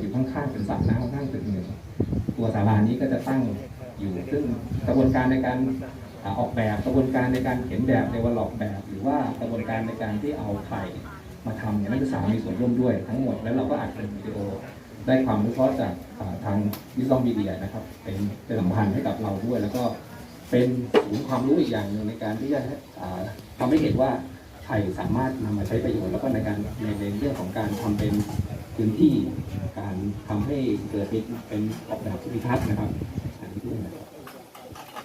อยู่ข้างๆเป็นสระน้ำข้างตึกหนึ่งตัวศาลานี้ก็จะตั้งอยู่ซึ่งกระบวนการในการออกแบบกระบวนการในการเขียนแบบในวันหลอกแบบ หรือว่ากระบวนการในการที่เอาไข่มาทำเนี่ยนักศึกษามีส่วนร่วมด้วยทั้งหมด แล้วเราก็อัดเป็นวิดีโอได้ความรู้เคราะจากทางวิซอมบีเดียนะครับ เป็นเป็นสัมพันธ์ให้กับเราด้วย แล้วก็เป็นศูนย์ความรู้อีกอย่างหนึ่งในการที่จะทำให้เห็นว่าไข่สามารถนำมาใช้ประโยชน์แล้วก็ในการในในเรื่องของการทำเป็น พื้นที่การทำให้เกิดเป็นออกแบบภูมิทัศน์นะครับ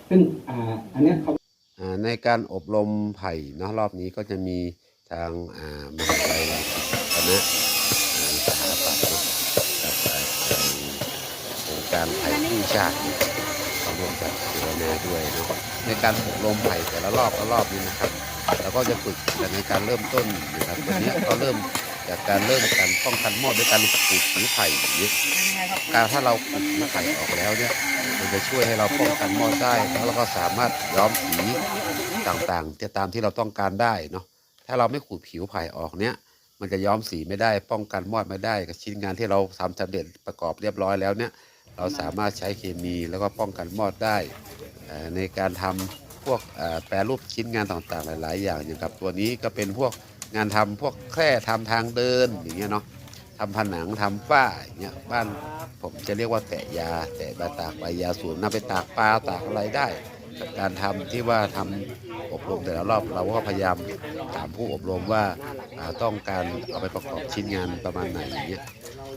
ซึ่งอ,อันนี้เขาในการอบรมไผ่นะรอบนี้ก็จะมีทางมหาวิทยาลัยคณะสถาปัตย์นอะกับอ่าโครงการไผ่ผู้ชาติเขาร่วมจัดเสวนาด้วยนะในการอบรมไผ่แต่ละรอบละรอบนี้นะครับเราก็จะฝึกกันในการเริ่มต้นนะครับวันนี้ก็เริ่ม จากการเริ่มการป้องกันมอดด้วยการขูดผิวไผ่อย่างนี้การถ้าเราขูดผิวไผ่ออกแล้วเนี่ยมันจะช่วยให้เราป้องกันมอดได้แล้วเราก็สามารถย้อมสีต่างๆจะตามที่เราต้องการได้เนาะถ้าเราไม่ขูดผิวไผ่ออกเนี้ยมันจะย้อมสีไม่ได้ป้องกันมอดไม่ได้กับชิ้นงานที่เราทำสำเร็จประกอบเรียบร้อยแล้วเนี่ยเราสามารถใช้เคมีแล้วก็ป้องกันมอดได้ในการทำพวกแปรรูปชิ้นงานต่างๆ หลาย ๆ อย่างอย่างกับตัวนี้ก็เป็นพวก งานทำพวกแคร่ทำทางเดินอย่างเงี้ยเนาะทำผนังทำฝ้าอย่างเงี้ยบ้านผมจะเรียกว่าแตะยา แตะใบตากใบยาสูบนำไปตากปลาตากอะไรได้กับการทำที่ว่าทำอบรมแต่ละรอบเราก็พยายามถามผู้อบรมว่าต้องการเอาไปประกอบชิ้นงานประมาณไหนอย่างเงี้ย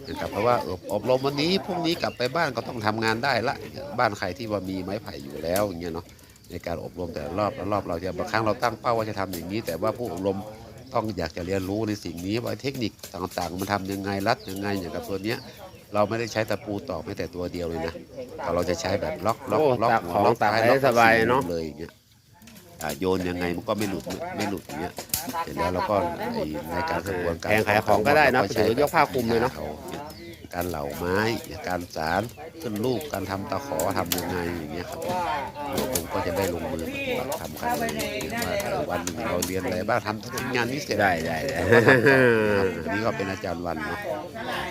นะครับเพราะว่าอบอบรมวันนี้พรุ่งนี้กลับไปบ้านก็ต้องทำงานได้ละบ้านใครที่ว่ามีไม้ไผ่อยู่แล้วอย่างเงี้ยเนาะในการอบรมแต่ละรอบละรอบเราจะบางครั้งเราตั้งเป้าว่าจะทำอย่างนี้ แต่ว่าผู้อบรม ต้องอยากจะเรียนรู้ในสิ่งนี้ว่าเทคนิคต่างๆ มันทำยังไงรัดยังไงอย่างกับตัวเนี้ย เราไม่ได้ใช้ตะปูตอกแม้แต่ตัวเดียวเลยนะแต่เราจะใช้แบบล็อกล็อกโอ้ล็อกตักหัวของล็อกตักท้ายได้ล็อกสบายเนอะเลยอย่างเงี้ยอ่าโยนยังไงมันก็ไม่หลุดไม่หลุดอย่างเงี้ยเสร็จแล้วเราก็ไอ้ในการกระบวนการแผงขายของก็ได้นะเราใช้ถือยกผ้าคลุมเลยเนอะ การเหล่าไม้การสารขึ้นรูปการทำตะขอทำยังไงอย่างเงี้ยครับผมก็จะได้ลงมือปฏิบัติทำกันเลยว่าวันหนึ่งเราเรียนอะไรบ้างทำชิ้นงานนี้เสร็จได้ได้ได้ครับอันนี้ก็เป็นอาจารย์วันเนาะ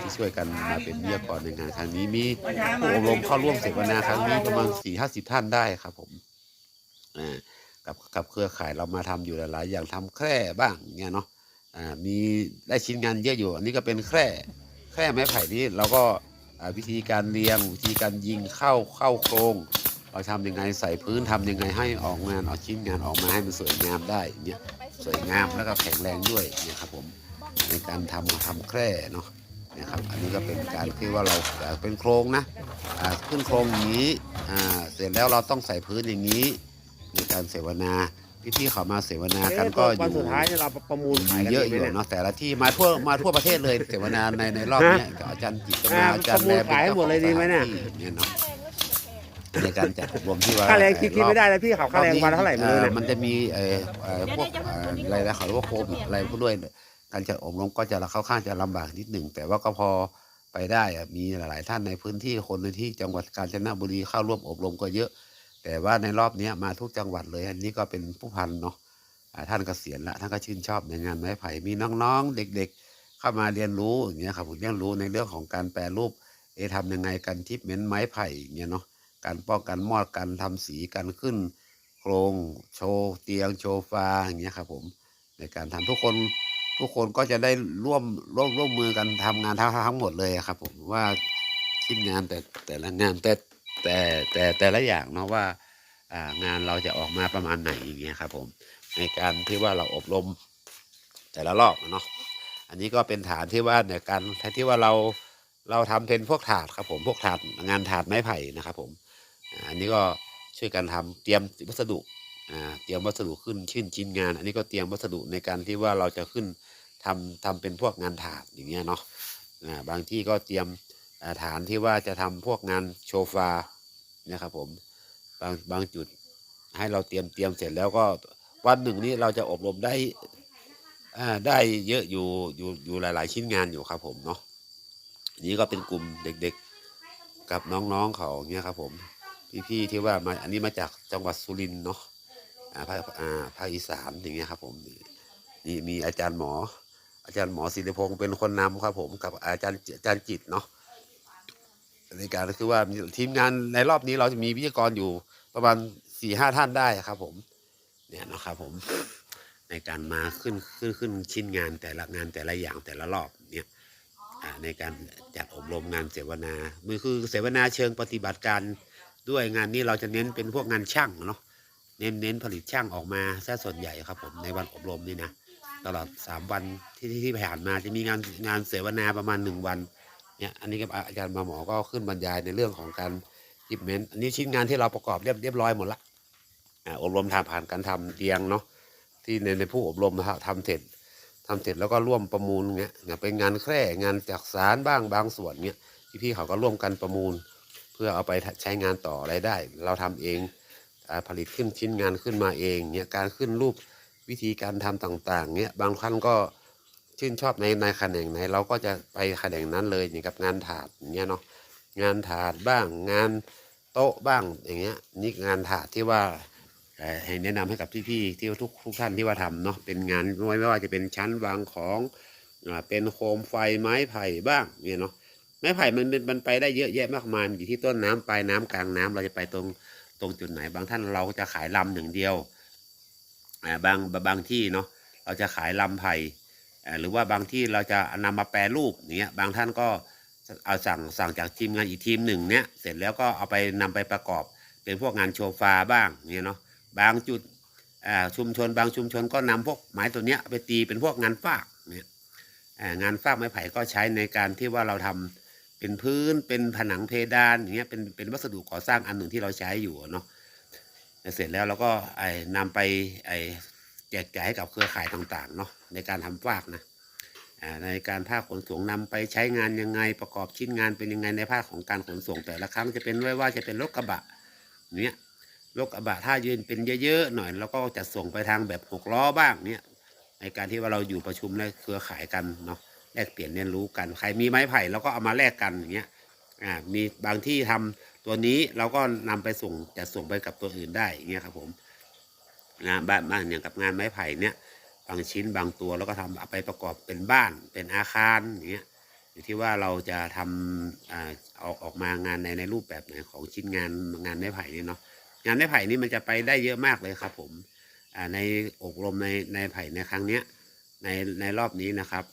ที่ช่วยกันมาเป็นวิทยากรในงานครั้งนี้มีผู้อบรมเข้าร่วมเสวนาครั้งนี้ประมาณสี่ห้าสิบท่านได้ครับผมกับกับเครือข่ายเรามาทำอยู่หลาย ๆ อย่างทำแคร่บ้างเงี้ยเนาะมีได้ชิ้นงานเยอะอยู่ อันนี้ก็เป็นแคร่ แค่ไม้ไผ่นี้เราก็วิธีการเรียงวิธีการยิงเข้าเข้าโครงเราทำยังไงใส่พื้นทำยังไงให้ออกงานออกชิ้นงานออกมาให้มันสวยงามได้เงี้ยสวยงามแล้วก็แข็งแรงด้วยเนี่ยครับผมในการทำทำแคร่เนาะนะครับอันนี้ก็เป็นการที่ว่าเราเป็นโครงนะขึ้นโครงอย่างนี้เสร็จแล้วเราต้องใส่พื้นอย่างนี้ ในการเสวนา พี่ที่เขามาเสวนากันก็อวันยู่สุดท้ายที่เราประมูลขายกันเยอะองยู่ไหมนี่เนาะแต่ละที่มาทั่วมาทั่วประเทศเลยเสวนาในในรอบเนี้ยกับอาจารย์จิตรมาอ่าอาจารย์ประมูลขายให้หมดเลยดีไหมเนี่ยเนี่ยเนาะในการจัดอบรมที่ว่าค่าแรงคิดคิดไม่ได้แล้วพี่เขาค่าแรงวันละเท่าไหร่ไม่รู้อ่เนี่ยมันจะมีเอ่อเอ่อพวกเอ่ออะไรนะเขาเรียกว่าโควิดอะไรพวกด้วยเนี่ยการจัดอบรมก็จะค่อนข้างจะลำบากนิดหนึ่งแต่ว่าก็พอไปได้อะมีหลาย ๆ ท่านในพื้นที่คนในที่จังหวัดกาญจนบุรีเข้าร่วมอบรมก็เยอะ แต่ว่าในรอบนี้มาทุกจังหวัดเลยอันนี้ก็เป็นผู้พันเนาะอ่าท่านเกษียณละท่านก็ชื่นชอบในงานไม้ไผ่มีน้องๆ เด็ก ๆ เข้ามาเรียนรู้อย่างเงี้ยครับผมเรียนรู้ในเรื่องของการแปรรูปเอทำยังไงกันทิปเมนไม้ไผ่อย่างเงี้ยเนาะการป้องกันมอดการทำสีการขึ้น โครงโชว์เตียงโชว์ฟ้าอย่างเงี้ยครับผมในการทำทุกคนทุกคนก็จะได้ร่วมร่วมร่วมมือกันทำงานทั้งทั้งหมดเลยครับผมว่าชิ้นงานแต่แต่ละงานแต่ แต่แต่แต่ละอย่างเนาะว่างานเราจะออกมาประมาณไหนอย่างเงี้ยครับผมในการที่ว่าเราอบรมแต่ละรอบเนาะอันนี้ก็เป็นฐานที่ว่าในการที่ว่าเราเราทำเป็นพวกถาดครับผมพวกถาดงานถาดไม้ไผ่นะครับผมอันนี้ก็ช่วยกันทำเตรียมวัสดุเตรียมวัสดุขึ้นชื่นชิ้นงาน อันนี้ก็เตรียมวัสดุในการที่ว่าเราจะขึ้นทำทำเป็นพวกงานถาดอย่างเงี้ยเนาะบางที่ก็เตรียม ฐานที่ว่าจะทำพวกงานโชฟานี่ยครับผมบางบางจุดให้เราเตรียมเตรียมเสร็จแล้วก็วันหนึ่งนี้เราจะอบรมได้อ่าได้เยอะอยู่อยู่อยู่หลาย ๆ ชิ้นงานอยู่ครับผมเนาะนี้ก็เป็นกลุ่มเด็กๆ กับน้องๆเขาเนี่ยครับผมพี่ๆที่ว่ามาอันนี้มาจากจังหวัดสุรินทร์เนาะอ่าภาคอ่าภาคอีสานอย่างเงี้ยครับผมนี่มีอาจารย์หมอ อาจารย์หมอศิริพงศ์เป็นคนนำครับผมกับอาจารย์อาจารย์จิตเนาะ ในการก็คือว่าทีมงานในรอบนี้เราจะมีวิทยากรอยู่ประมาณสี่ห้าท่านได้ครับ ผม เนี่ยนะครับผมในการมาขึ้นขึ้นขึ้นชิ้นงานแต่ละงานแต่ละอย่างแต่ละรอบเนี่ยในการจัดอบรมงานเสวนามือคือเสวนาเชิงปฏิบัติการด้วยงานนี้เราจะเน้นเป็นพวกงานช่างเนาะเน้นเน้นผลิตช่างออกมาซะส่วนใหญ่ครับ ผมในวันอบรมนี่นะตลอดสามวันที่ที่ผ่านมาจะมีงานงานเสวนาประมาณหนึ่งวัน เนี่ยอันนี้ก็อาจารย์มาหมอก็ขึ้นบรรยายในเรื่องของการจิบเมนต์อันนี้ชิ้นงานที่เราประกอบเรียบเรียบร้อยหมดละอ่าอบรมทางผ่านการทำเตียงเนาะที่ในในผู้อบรมทำเสร็จทำเสร็จแล้วก็ร่วมประมูลเงี้ยเนี่ยเป็นงานแคร่งานจักสารบ้างบางส่วนเงี้ยที่พี่เขาก็ร่วมกันประมูล เพื่อเอาไปใช้งานต่ออะไรได้ เราทำเองอาผลิตขึ้นชิ้นงานขึ้นมาเองเนี่ยการขึ้นรูปวิธีการทำต่างๆเนี่ยบางท่านก็ ชื่นชอบในในแขนงไหน เราก็จะไปแขนงนั้นเลยอย่างกับงานถาดอย่างเงี้ยเนาะงานถาดบ้างงานโต๊ะบ้างอย่างเงี้ยนี่งานถาดที่ว่าให้แนะนำให้กับพี่ๆที่ทุกทุกท่านที่ว่าทำเนาะเป็นงานไม่ว่าจะเป็นชั้นวางของเป็นโคมไฟไม้ไผ่บ้างเนี่ยเนาะไม้ไผ่มันมันไปได้เยอะแยะมากมายอยู่ที่ต้นน้ำปลายน้ำกลางน้ำเราจะไปตรงตรงจุดไหน บางท่านเราจะขายลำหนึ่งเดียวบางบางที่เนาะเราจะขายลำไผ่ หรือว่าบางที่เราจะนำมาแปรรูปอย่างเนี้ยบางท่านก็เอาสั่งสั่งจากทีมงานอีกทีมหนึ่งเนี้ยเสร็จแล้วก็เอาไปนำไปประกอบ เป็นพวกงานโชฟาบ้างเนี้ยเนาะบางจุดชุมชนบางชุมชนก็นำพวกไม้ตัวเนี้ยไปตีเป็นพวกงานฟากเนี่ยงานฟากไม้ไผ่ก็ใช้ในการที่ว่าเราทำเป็นพื้นเป็นผนังเพดานอย่างเงี้ยเป็นเป็นวัสดุก่อสร้างอันหนึ่งที่เราใช้อยู่เนาะเสร็จแล้วเราก็ไอ้นำไปไอ้แจกจ่ายให้กับเครือข่ายต่างๆเนาะ ในการทำฟากนะในการภาคขนส่งนำไปใช้งานยังไงประกอบชิ้นงานเป็นยังไงในภาคของการขนส่งแต่ละครั้งจะเป็นไม่ว่าจะเป็นรถกระบะเนี้ยรถกระบะถ้ายืนเป็นเยอะๆหน่อยแล้วก็จะส่งไปทางแบบหกล้อบ้างเนี้ยในการที่ว่าเราอยู่ประชุมและเครือข่ายกันเนาะแลกเปลี่ยนเรียนรู้กัน ใครมีไม้ไผ่เราก็เอามาแลกกันอย่างเงี้ยอ่ามีบางที่ทำตัวนี้เราก็นำไปส่งจะส่งไปกับตัวอื่นได้อย่างเงี้ยครับผมงานบ้านบ้านอย่างกับงานไม้ไผ่เนี้ย บางชิ้นบางตัวแล้วก็ทำเอาไปประกอบเป็นบ้านเป็นอาคารอย่างเงี้ยอยู่ที่ว่าเราจะทำอ่าออกออกมางานในในรูปแบบไหนของชิ้นงานงานไม้ไผ่นี่เนาะงานไม้ไผ่นี่มันจะไปได้เยอะมากเลยครับผมอ่าในอบรมในในไผ่ในครั้งเนี้ยในในรอบนี้นะครับ